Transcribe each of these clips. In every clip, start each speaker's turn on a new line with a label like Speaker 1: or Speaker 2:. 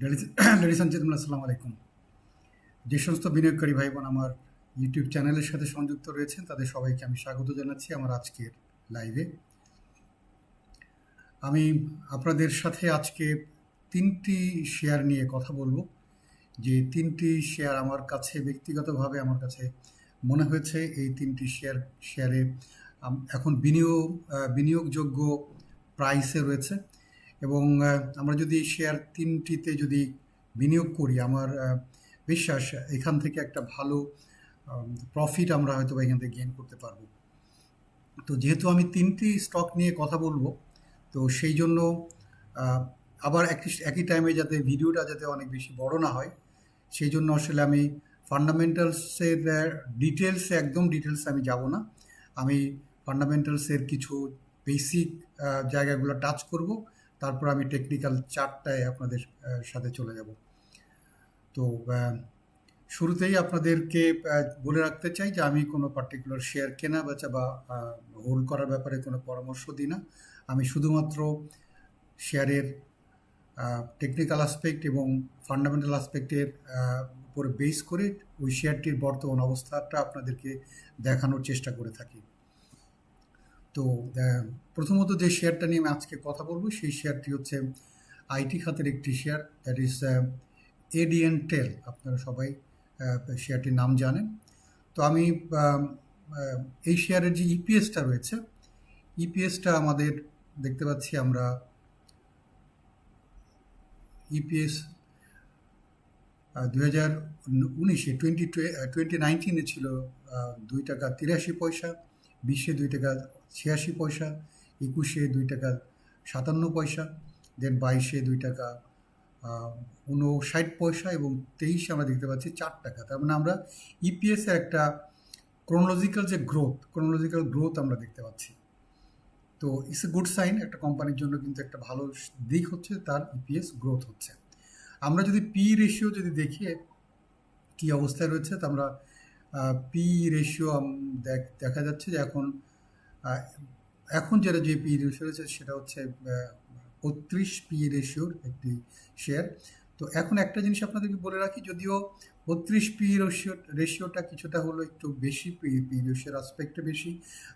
Speaker 1: And gentleman আসসালামু আলাইকুম। যে সমস্ত বিনিয়োগকারী ভাই বোন আমার ইউটিউব চ্যানেলের সাথে সংযুক্ত রয়েছেন, তাদের সবাইকে আমি স্বাগত জানাচ্ছি আমার আজকের লাইভে আমি আপনাদের সাথে আজকে তিনটি শেয়ার নিয়ে কথা বলব। যে তিনটি শেয়ার আমার কাছে ব্যক্তিগতভাবে আমার কাছে মনে হয়েছে, এই তিনটি শেয়ার শেয়ারে এখন বিনিয়োগ বিনিয়োগযোগ্য প্রাইসে রয়েছে। এবং আমরা যদি শেয়ার তিনটিতে যদি বিনিয়োগ করি, আমার বিশ্বাস এখান থেকে একটা ভালো প্রফিট আমরা হয়তো এখান থেকে গেইন করতে পারব। তো যেহেতু আমি তিনটি স্টক নিয়ে কথা বলব, তো সেই জন্য আবার একই একই টাইমে যাতে ভিডিওটা যাতে অনেক বেশি বড় না হয়, সেই জন্য আসলে আমি ফান্ডামেন্টালসের ডিটেলসে একদম ডিটেলসে আমি যাব না। আমি ফান্ডামেন্টালসের কিছু বেসিক জায়গাগুলো টাচ করব। তারপর আমি টেকনিক্যাল চারটায় আপনাদের সাথে চলে যাব। তো শুরুতেই আপনাদেরকে বলে রাখতে চাই যে আমি কোনো পার্টিকুলার শেয়ার কেনা, বেচা বা হোল্ড করার ব্যাপারে কোনো পরামর্শ দিই না। আমি শুধুমাত্র শেয়ারের টেকনিক্যাল আসপেক্ট এবং ফান্ডামেন্টাল আসপেক্টের উপর বেস করে ওই শেয়ারটির বর্তমান অবস্থাটা আপনাদেরকে দেখানোর চেষ্টা করে থাকি। তো প্রথমত যে শেয়ারটা নিয়ে আমি আজকে কথা বলব, সেই শেয়ারটি হচ্ছে আইটি খাতের একটি share that is ADN tel আপনারা সবাই শেয়ারটির নাম জানেন। তো আমি এই শেয়ারের যে ইপিএসটা রয়েছে ইপিএসটা আমাদের, দেখতে পাচ্ছি আমরা ইপিএস দুই হাজার উনিশে টোয়েন্টি টোয়েন্টি নাইনটিনে ছিল দুই টাকা তিরাশি পয়সা, বিশে দুই টাকা ছিয়াশি পয়সা, একুশে দুই টাকা সাতান্ন পয়সা দেন বাইশে দুই টাকা উনষাট পয়সা এবং তেইশে আমরা দেখতে পাচ্ছি চার টাকা। তার মানে আমরা ইপিএস এর একটা ক্রোনোলজিক্যাল যে গ্রোথ ক্রোনোলজিক্যাল গ্রোথ আমরা দেখতে পাচ্ছি। তো ইটস এ গুড সাইন একটা কোম্পানির জন্য কিন্তু একটা ভালো দিক হচ্ছে, তার ইপিএস গ্রোথ হচ্ছে। আমরা যদি পি রেশিও যদি দেখি, কী অবস্থায় রয়েছে, তা আমরা পি রেশিও দেখা যাচ্ছে যে এখন এখন যেটা যে পি রেশিও রয়েছে সেটা হচ্ছে বত্রিশ পি রেশিওর একটি শেয়ার তো এখন একটা জিনিস আপনাদেরকে বলে রাখি যদিও বত্রিশ পি রেশিও রেশিওটা কিছুটা হলো একটু বেশি পি পি রেশিওর আসপেক্টে বেশি।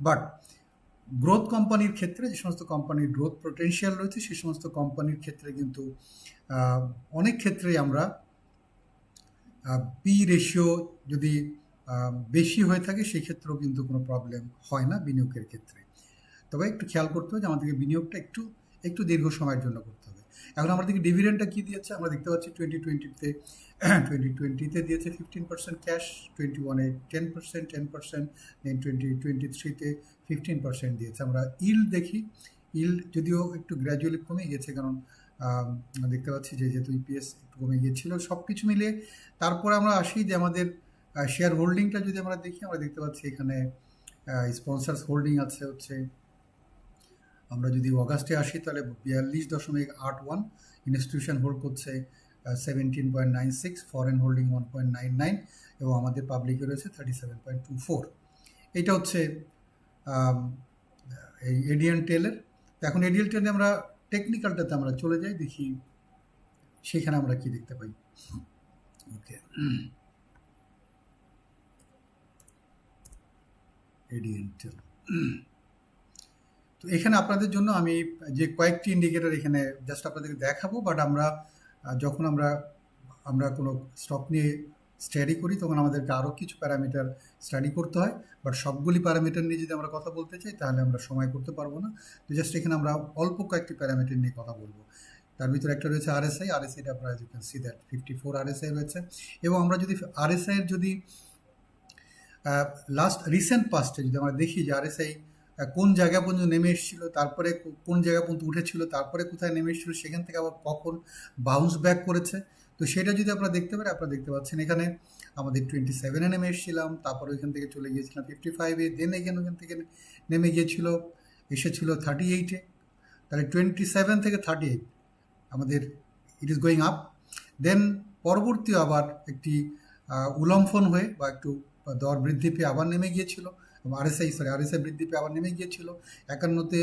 Speaker 1: বাট গ্রোথ কোম্পানির ক্ষেত্রে যে সমস্ত কোম্পানির গ্রোথ পোটেনশিয়াল রয়েছে সেই সমস্ত কোম্পানির ক্ষেত্রে কিন্তু অনেক ক্ষেত্রেই আমরা পি রেশিও যদি আহ, বেশি হয়ে থাকে সেই ক্ষেত্রেও কিন্তু কোনো প্রবলেম হয় না বিনিয়োগের ক্ষেত্রে। তবে একটু খেয়াল করতে হবে যে আমাদেরকে বিনিয়োগটা একটু একটু দীর্ঘ সময়ের জন্য করতে হবে। এখন আমাদেরকে ডিভিডেন্ডটা কী দিয়েছে? আমরা দেখতে পাচ্ছি টোয়েন্টি টোয়েন্টিতে টোয়েন্টি টোয়েন্টিতে দিয়েছে ফিফটিন পার্সেন্ট ক্যাশ টোয়েন্টি ওয়ানে ten percent ten percent then twenty twenty থ্রিতে ফিফটিন পার্সেন্ট দিয়েছে। আমরা ইল্ড দেখি। ইল্ড যদিও একটু গ্র্যাজুয়ালি কমে গেছে কারণ দেখতে পাচ্ছি যে যেহেতু ইপিএস একটু কমে গিয়েছিল সব কিছু মিলিয়ে। তারপরে আমরা আসি যে আমাদের শেয়ার হোল্ডিংটা যদি আমরা দেখি, আমরা দেখতে পাচ্ছি এখানে স্পন্সার্স হোল্ডিং আছে হচ্ছে। আমরা যদি অগাস্টে আসি, তাহলে বিয়াল্লিশ দশমিক আট ওয়ান ইনস্টিটিউশন হোল্ড করছে seventeen point nine six foreign holding one point nine nine এবং আমাদের পাবলিকে রয়েছে thirty seven point two four এটা হচ্ছে এই এডিয়ান টেলের এখন এডিয়ান টেলে আমরা টেকনিক্যালটাতে আমরা চলে যাই, দেখি সেখানে আমরা কি দেখতে পাই। ওকে এডিয়ান তো এখানে আপনাদের জন্য আমি যে কয়েকটি ইন্ডিকেটর এখানে জাস্ট আপনাদেরকে দেখাবো বাট আমরা যখন আমরা আমরা কোনো স্টক নিয়ে স্টাডি করি, তখন আমাদেরকে আরও কিছু প্যারামিটার স্টাডি করতে হয়। বাট সবগুলি প্যারামিটার নিয়ে যদি আমরা কথা বলতে চাই, তাহলে আমরা সময় করতে পারব না। তো জাস্ট এখানে আমরা অল্প কয়েকটি প্যারামিটার নিয়ে কথা বলব। তার ভিতরে একটা রয়েছে আরএসআই আরএসআইটা আপনারা you see that fifty four RSI রয়েছে। এবং আমরা যদি আরএসআই এর যদি লাস্ট রিসেন্ট পাস্টে যদি আমরা দেখি যে আরএসআই কোন জায়গা পর্যন্ত নেমে এসেছিল, তারপরে কোন জায়গা পর্যন্ত উঠেছিল, তারপরে কোথায় নেমে এসেছিল, সেখান থেকে আবার কখন বাউন্স ব্যাক করেছে, তো সেটা যদি আপনারা দেখতে পারেন, আপনারা দেখতে পাচ্ছেন এখানে আমাদের টোয়েন্টি সেভেনে নেমে এসেছিলাম, তারপরে ওইখান থেকে চলে গিয়েছিলাম ফিফটি ফাইভে দেন এখানে ওখান থেকে নেমে গিয়েছিল, এসেছিল থার্টি এইটে তাহলে টোয়েন্টি সেভেন থেকে থার্টি এইট আমাদের it is going up then পরবর্তী আবার একটি উলম্ফন হয়ে বা একটু দর বৃদ্ধি পেয়ে আবার নেমে গিয়েছিল এবং আরএসআই সরি আরএসআই বৃদ্ধি পেয়ে আবার নেমে গিয়েছিল। একান্নতে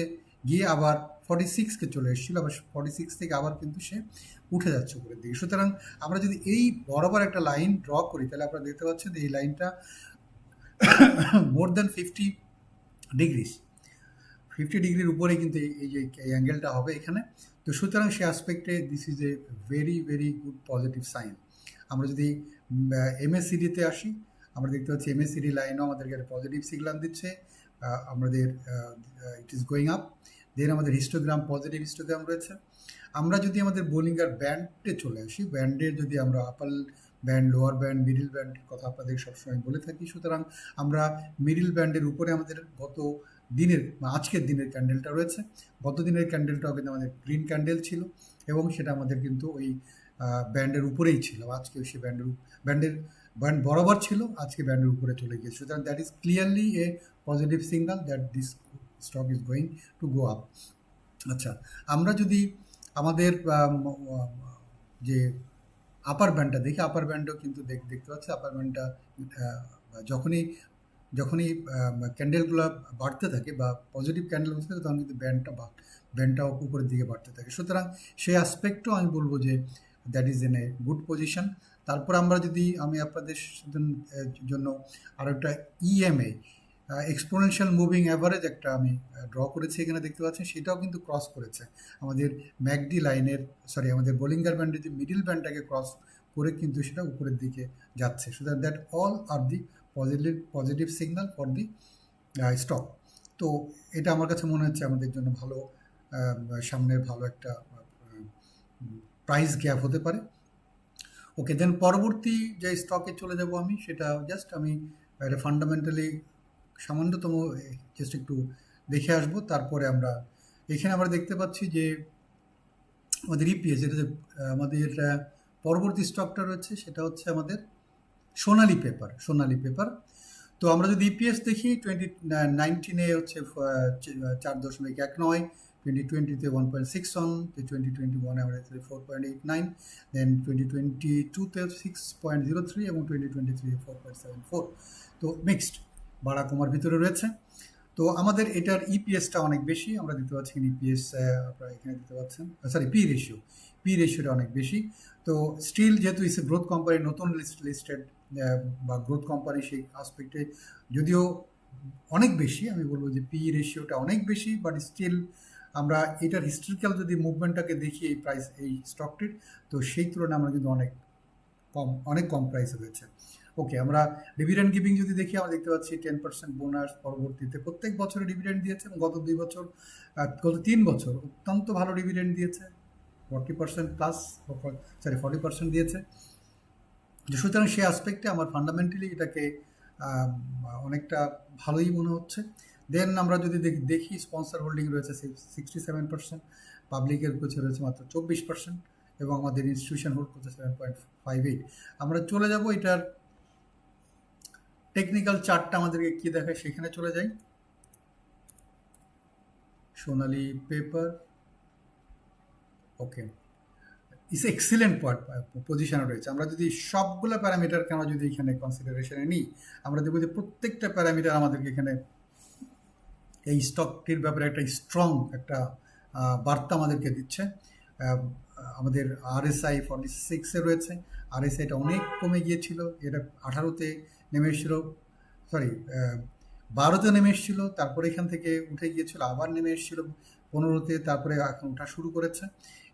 Speaker 1: গিয়ে আবার ফর্টি সিক্সকে চলে এসেছিল, আবার ফর্টি সিক্স থেকে আবার কিন্তু সে উঠে যাচ্ছে উপরের দিকে। সুতরাং আমরা যদি এই বরাবর একটা লাইন ড্র করি, তাহলে আপনারা দেখতে পাচ্ছেন যে এই লাইনটা more than fifty degrees fifty ডিগ্রির উপরে কিন্তু এই যে, এই অ্যাঙ্গেলটা হবে এখানে। তো সুতরাং সে অ্যাসপেক্টে this is a very very good positive sign আমরা যদি এমএসসিডিতে আসি আমরা দেখতে পাচ্ছি এমএসসিডি লাইনও আমাদেরকে একটা পজিটিভ সিগনাল দিচ্ছে। আমাদের it is going up then আমাদের হিস্টোগ্রাম পজিটিভ হিস্টোগ্রাম রয়েছে। আমরা যদি আমাদের বোলিংয়ের ব্যান্ডে চলে আসি ব্যান্ডের যদি আমরা upper band lower band middle ব্যান্ডের কথা আপনাদের সবসময় বলে থাকি, সুতরাং আমরা মিডিল ব্যান্ডের উপরে আমাদের গত দিনের আজকের দিনের ক্যান্ডেলটা রয়েছে। গত দিনের ক্যান্ডেলটাও কিন্তু আমাদের গ্রিন ক্যান্ডেল ছিল এবং সেটা আমাদের কিন্তু ওই ব্যান্ডের উপরেই ছিল। আজকেও সে ব্যান্ডের ব্যান্ডের ব্যান্ড বরাবর ছিল আজকে ব্যান্ডের উপরে চলে গিয়েছে। সুতরাং that is clearly a positive signal that this stock is going to go up আচ্ছা আমরা যদি আমাদের আম, আম, যে আপার ব্যান্ডটা দেখি আপার ব্যান্ডও কিন্তু দেখ দেখতে পাচ্ছি। আপার ব্যান্ডটা যখনই যখনই ক্যান্ডেলগুলো বাড়তে থাকে বা পজিটিভ ক্যান্ডেল হতে থাকে তখন কিন্তু ব্যান্ডটা ব্যান্ডটাও উপরের দিকে বাড়তে থাকে। সুতরাং সেই অ্যাসপেক্টও আমি বলব যে that is an a good position তারপর আমরা যদি আমি আপনাদের জন- জন্য আরও একটা ইএমএ এক্সপোনেনশিয়াল মুভিং অ্যাভারেজ একটা আমি ড্র করেছি এখানে দেখতে পাচ্ছেন, সেটাও কিন্তু ক্রস করেছে। আমাদের ম্যাকডি লাইনের সরি আমাদের বোলিঙ্গার ব্যান্ডের যে মিডিল ব্যান্ডটাকে ক্রস করে কিন্তু সেটা উপরের দিকে যাচ্ছে। সুতরাং that all are the positive positive signal for the stock তো এটা আমার কাছে মনে হচ্ছে আমাদের জন্য ভালো সামনের ভালো একটা প্রাইস গ্যাপ হতে পারে। ওকে দেন পরবর্তী যে স্টকে চলে যাব আমি, সেটা জাস্ট আমি এটা ফান্ডামেন্টালি সামান্যতম জাস্ট একটু দেখে আসব। তারপরে আমরা এখানে আমরা দেখতে পাচ্ছি যে আমাদের ইপিএস যেটা আমাদের পরবর্তী স্টকটা রয়েছে, সেটা হচ্ছে আমাদের সোনালি পেপার সোনালি পেপার তো আমরা যদি ইপিএস দেখি টোয়েন্টি নাইনটিনে হচ্ছে চার দশমিক এক নয় টোয়েন্টি টোয়েন্টিতে one point six one twenty twenty ওয়ানে four point eight nine then twenty twenty টুতে সিক্স পয়েন্ট জিরো থ্রি এবং twenty twenty three four point seven four তো মিক্সড বাড়া কমার ভিতরে রয়েছে। তো আমাদের এটার ইপিএসটা অনেক বেশি, আমরা দিতে পাচ্ছি ইপিএস আপনারা এখানে দিতে পাচ্ছেন সরি পি রেশিও পি রেশিওটা অনেক বেশি। তো স্টিল যেহেতু ইস গ্রোথ কোম্পানি নতুন লিস্টেড বা গ্রোথ কোম্পানি সেই আসপেক্টে যদিও অনেক বেশি, আমি বলব যে পি রেশিওটা অনেক বেশি বাট স্টিল আমরা এটার হিস্ট্রিক্যাল যদি মুভমেন্টটাকে দেখি এই প্রাইস এই স্টকটির তো সেই তুলনায় আমরা কিন্তু অনেক কম অনেক কম প্রাইসে হয়েছে। ওকে আমরা ডিভিডেন্ড গিভিং যদি দেখি, আমরা দেখতে পাচ্ছি টেন পার্সেন্ট বোনাস পরবর্তীতে প্রত্যেক বছরে ডিভিডেন্ড দিয়েছে এবং গত দুই বছর গত তিন বছর অত্যন্ত ভালো ডিভিডেন্ড দিয়েছে। Forty percent plus sorry forty percent দিয়েছে। সুতরাং সেই অ্যাসপেক্টে আমার ফান্ডামেন্টালি এটাকে অনেকটা ভালোই মনে হচ্ছে। দেন আমরা যদি দেখি- স্পন্সর হোল্ডিং রয়েছে সিক্সটি সেভেন পার্সেন্ট পাবলিকের কোচে রয়েছে মাত্র চব্বিশ পার্সেন্ট এবং আমাদের ইনস্টিটিউশন হোল্ড করছে সেভেন পয়েন্ট ফাইভ এইট আমরা চলে যাব এটার টেকনিক্যাল চার্টটা আমাদেরকে কি দেখায় সেখানে চলে যাই। Sonali paper okay is excellent point পজিশনে রয়েছে। আমরা যদি সবগুলো প্যারামিটারকে আমরা যদি এখানে কনসিডারেশনে নিই, আমরা দেখব যে প্রত্যেকটা প্যারামিটার আমাদেরকে এখানে এই স্টকটির ব্যাপারে একটা স্ট্রং একটা বার্তা আমাদেরকে দিচ্ছে। আমাদের আরএসআই ফর্টি সিক্সে রয়েছে। আরএসআইটা অনেক কমে গিয়েছিল। এটা আঠারোতে নেমে এসেছিল সরি বারোতে নেমে এসেছিল তারপরে এখান থেকে উঠে গিয়েছিল, আবার নেমে এসেছিল, পনেরোতে, তারপরে এখন ওঠা শুরু করেছে।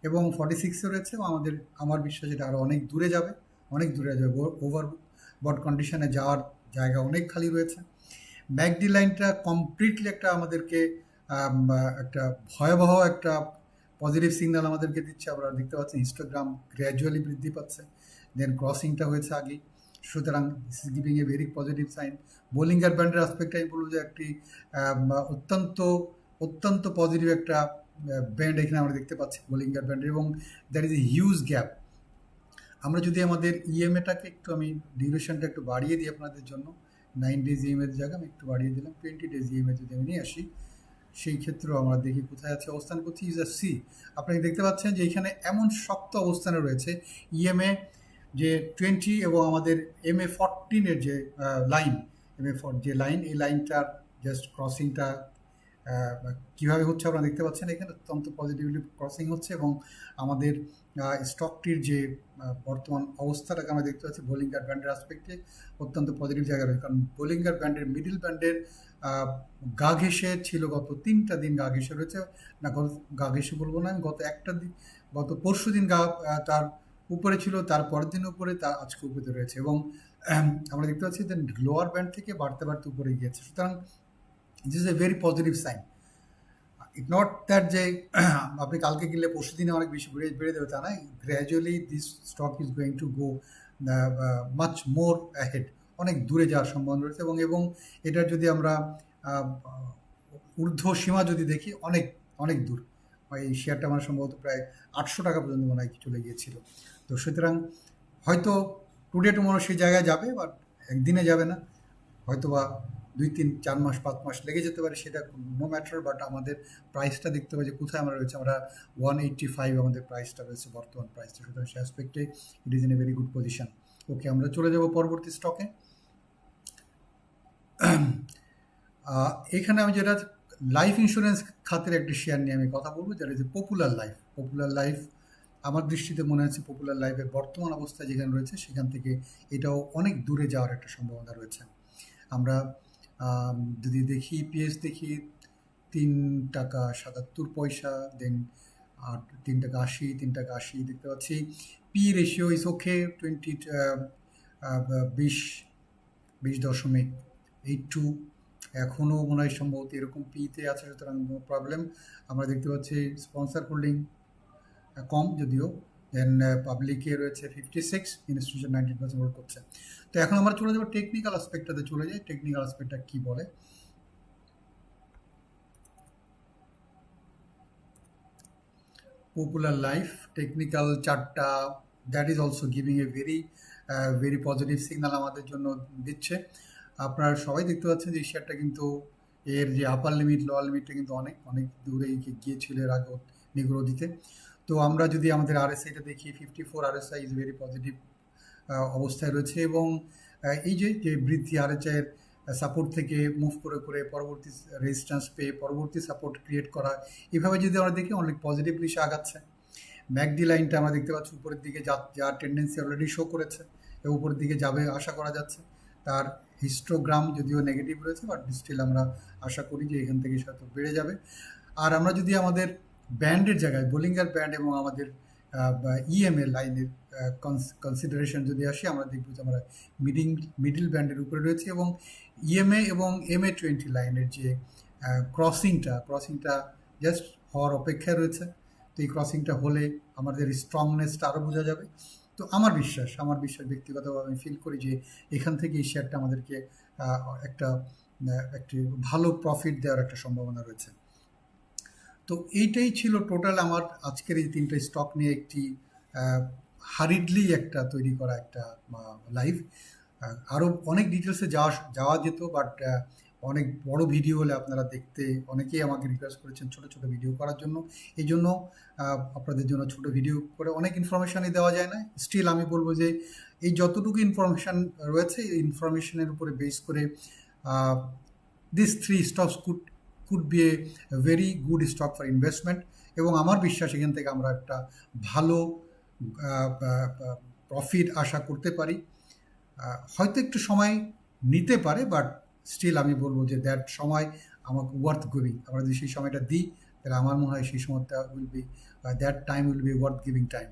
Speaker 1: এবং ফর্টি সিক্সে রয়েছে, আমাদের, আমার বিশ্বাস এটা আরও অনেক দূরে যাবে, অনেক দূরে যাবে ওভার বড কন্ডিশনে যাওয়ার জায়গা অনেক খালি রয়েছে। ম্যাকডি লাইনটা কমপ্লিটলি একটা আমাদেরকে একটা ভয়াবহ একটা পজিটিভ সিগন্যাল আমাদেরকে দিচ্ছে। আমরা দেখতে পাচ্ছি ইনস্টাগ্রাম গ্র্যাজুয়ালি বৃদ্ধি পাচ্ছে। দেন ক্রসিংটা হয়েছে আগে সুতরাং this is giving a very positive sign Bollinger ব্যান্ডের আসপেক্টে আমি বলব যে একটি অত্যন্ত অত্যন্ত পজিটিভ একটা ব্যান্ড এখানে আমরা দেখতে পাচ্ছি বোলিঙ্গার ব্যান্ডের। এবং that is a huge gap আমরা যদি আমাদের ইএমএটাকে একটু আমি ডিউরেশনটা একটু বাড়িয়ে দিই আপনাদের জন্য। নাইন ডেজ ইএমএর জায়গায় আমি একটু বাড়িয়ে দিলাম টোয়েন্টি ডেজ ইএমএ যদি আমি নিয়ে আসি, সেই ক্ষেত্রেও আমরা দেখি কোথায় আছে অবস্থান করছি ইজ আর সি আপনি দেখতে পাচ্ছেন যে এখানে এমন শক্ত অবস্থানে রয়েছে ইএমএ যে টোয়েন্টি এবং আমাদের এম এ ফরটিনের যে লাইন এম এ ফর যে লাইন এই লাইনটার জাস্ট ক্রসিংটা কীভাবে হচ্ছে আপনারা দেখতে পাচ্ছেন এখানে? অত্যন্ত পজিটিভলি ক্রসিং হচ্ছে এবং আমাদের স্টকটির যে বর্তমান অবস্থাটাকে আমরা দেখতে পাচ্ছি বোলিঙ্গার ব্যান্ডের আসপেক্টে অত্যন্ত পজিটিভ জায়গা রয়েছে। কারণ বোলিঙ্গার ব্যান্ডের মিডিল ব্যান্ডের গা ঘেসে ছিল গত তিনটা দিন গা ঘেসে রয়েছে। না, গত, গা ঘেসে বলব না, গত একটা দিন, গত পরশু দিন গা তার উপরে ছিল, তার পরের দিন উপরে তা আজকে উপরে রয়েছে এবং আমরা দেখতে পাচ্ছি যে লোয়ার ব্যান্ড থেকে বাড়তে বাড়তে উপরে গিয়েছে। সুতরাং this is a very positive sign it not that যে, আপনি কালকে কিনলে পরশু দিনে অনেক বেশি বেড়ে বেড়ে দেবে তা না gradually this stock is going to go much more ahead অনেক দূরে যাওয়ার সম্ভাবনা রয়েছে এবং এবং এটার যদি আমরা ঊর্ধ্ব সীমা যদি দেখি, অনেক অনেক দূর। এই শেয়ারটা আমার সম্ভবত প্রায় আটশো টাকা পর্যন্ত মনে হয় চলে গিয়েছিল। তো সুতরাং হয়তো টুডে টুমোরো সেই জায়গায় যাবে বাট একদিনে যাবে না। হয়তো বা দুই তিন চার মাস পাঁচ মাস লেগে যেতে পারে সেটা নো ম্যাটার বাট আমাদের প্রাইসটা দেখতে হবে যে কোথায় আমরা রয়েছে। আমরা ওয়ান এইট্টি ফাইভ আমাদের প্রাইসটা রয়েছে বর্তমান প্রাইসটা সুতরাং সে অ্যাসপেক্টে it is in a very good position okay আমরা চলে যাব পরবর্তী স্টকে এখানে আমি যেটা লাইফ ইন্স্যুরেন্স খাতের একটি শেয়ার নিয়ে আমি কথা বলব যেটা হচ্ছে পপুলার লাইফ পপুলার লাইফ আমার দৃষ্টিতে মনে হচ্ছে পপুলার লাইফের বর্তমান অবস্থা যেখানে রয়েছে সেখান থেকে এটাও অনেক দূরে যাওয়ার একটা সম্ভাবনা রয়েছে। আমরা আম, যদি দেখি পিএস দেখি, তিন টাকা সাতাত্তর পয়সা দেন আর তিন টাকা আশি, তিন টাকা আশি দেখতে পাচ্ছি। P ratio is okay twenty বিশ বিশ দশমিক এইট টু এখনও মনে হয় সম্ভবত এরকম পিতে আছে, সুতরাং নো প্রবলেম আমরা দেখতে পাচ্ছি স্পন্সার হোল্ডিং কম যদিও। দেন পাবলিকে রয়েছে fifty six institution nineteen percent hold করছে। তো এখন আমরা চলে যাব টেকনিক্যাল আসপেক্টটাতে চলে যাই। টেকনিক্যাল আসপেক্টটা কী বলে? Popular life technical চার্টটা that is also giving a very very positive signal আমাদের জন্য দিচ্ছে। আপনারা সবাই দেখতে পাচ্ছেন যে শেয়ারটা কিন্তু এর যে আপার লিমিট লোয়ার লিমিটটা কিন্তু অনেক অনেক দূরে গিয়েছিল এর আগে নিগ্রহ দিতে। তো আমরা যদি আমাদের আরএসআইটা দেখি fifty four RSI is very positive অবস্থায় রয়েছে এবং এই যে যে বৃদ্ধি আরএচআই এর সাপোর্ট থেকে মুভ করে করে পরবর্তী রেজিস্ট্যান্স পেয়ে পরবর্তী সাপোর্ট ক্রিয়েট করা, এভাবে যদি আমরা দেখি, অনেক পজিটিভলি সে আগাচ্ছে। ম্যাকডি লাইনটা আমরা দেখতে পাচ্ছি, উপরের দিকে যা যার টেন্ডেন্সি অলরেডি শো করেছে উপরের দিকে যাবে আশা করা যাচ্ছে। তার হিস্টোগ্রাম যদিও নেগেটিভ রয়েছে বাট স্টিল আমরা আশা করি যে এখান থেকে হয়তো বেড়ে যাবে। আর আমরা যদি আমাদের ব্যান্ডের জায়গায় বোলিঙ্গার ব্যান্ড এবং আমাদের ইএমএ লাইনের কনসিডারেশন যদি আসি, আমরা দেখব যে আমরা মিডিং মিডিল ব্যান্ডের উপরে রয়েছে এবং ইএমএ এবং এম এ টোয়েন্টি লাইনের যে ক্রসিংটা ক্রসিংটা জাস্ট হওয়ার অপেক্ষায় রয়েছে। তো এই ক্রসিংটা হলে আমাদের স্ট্রংনেসটা আরও বোঝা যাবে। তো আমার বিশ্বাস আমার বিশ্বাস ব্যক্তিগতভাবে আমি ফিল করি যে এখান থেকে এই শেয়ারটা আমাদেরকে একটা একটি ভালো প্রফিট দেওয়ার একটা সম্ভাবনা রয়েছে। তো এইটাই ছিল টোটাল আমার আজকের এই তিনটে স্টক নিয়ে একটি হারিডলি একটা তৈরি করা একটা লাইভ আরও অনেক ডিটেলসে যাওয়া যাওয়া যেত বাট অনেক বড় ভিডিও হলে আপনারা দেখতে, অনেকেই আমাকে রিকোয়েস্ট করেছেন ছোট ছোট ভিডিও করার জন্য। এই জন্য আপনাদের জন্য ছোট ভিডিও করে অনেক ইনফরমেশনই দেওয়া যায় না। স্টিল আমি বলব যে, এই যতটুকু ইনফরমেশন রয়েছে, এই ইনফরমেশনের উপরে বেস করে this three stocks could could be a very good stock for investment এবং আমার বিশ্বাস এখান থেকে আমরা একটা ভালো প্রফিট আশা করতে পারি। হয়তো একটু সময় নিতে পারে বাট স্টিল আমি বলব যে দ্যাট সময় আমাকে ওয়ার্থ গিভিং আমরা যদি সেই সময়টা দিই, তাহলে আমার মনে হয় সেই সময়টা will be that time will be worth giving time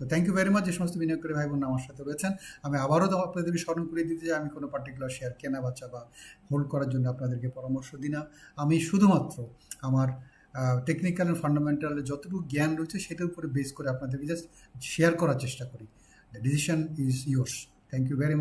Speaker 1: তো থ্যাংক ইউ ভেরি মাচ যে সমস্ত বিনিয়োগকারী ভাই বোন আমার সাথে রয়েছেন। আমি আবারও আপনাদেরকে স্মরণ করে দিতে যে আমি কোনো পার্টিকুলার শেয়ার কেনা বাচ্চা বা হোল্ড করার জন্য আপনাদেরকে পরামর্শ দিই না। আমি শুধুমাত্র আমার টেকনিক্যাল অ্যান্ড ফান্ডামেন্টাল যতটুকু জ্ঞান রয়েছে সেটার উপরে বেস করে আপনাদেরকে জাস্ট শেয়ার করার চেষ্টা করি। Decision is yours thank you very